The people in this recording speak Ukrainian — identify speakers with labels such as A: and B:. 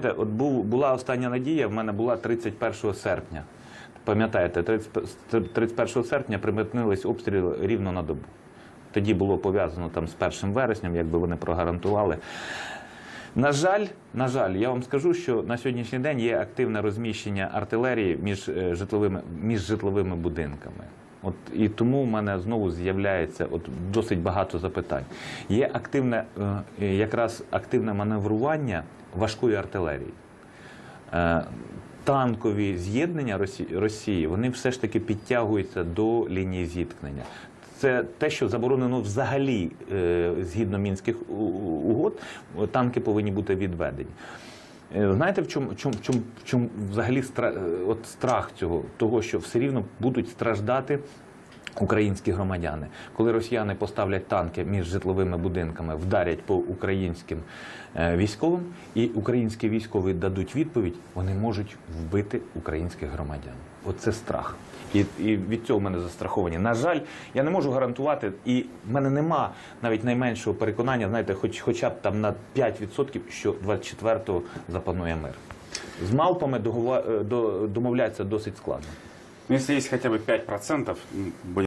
A: Знаєте, От був, була остання надія, в мене була 31 серпня. Пам'ятаєте, 30 31 серпня приметнились обстріли рівно на добу. Тоді було пов'язано там з 1 вереснем, якби вони прогарантували. На жаль, на жаль, я вам скажу, що на сьогоднішній день є активне розміщення артилерії між е, житловими, між житловими будинками. От і тому в мене знову з'являється от досить багато запитань. Є активне, е, якраз активне маневрування важкої артилерії. Е, Танкові з'єднання Росі- Росії вони все ж таки підтягуються до лінії зіткнення. Це те, що заборонено взагалі е, згідно мінських угод, танки повинні бути відведені. Е, Знаєте, в чому, в чому, в чому, в чому взагалі стра, е, от страх цього, того, що все рівно будуть страждати українські громадяни. Коли росіяни поставлять танки між житловими будинками, вдарять по українським е, військовим, і українські військові дадуть відповідь, вони можуть вбити українських громадян. Оце страх. І, і від цього в мене застраховані. На жаль, я не можу гарантувати, і в мене нема навіть найменшого переконання, знаєте, хоч, хоча б там на 5%, що 24-го запанує мир. З догова- е, до- домовлятися досить складно.
B: Ну, если есть хотя бы 5%, м, будем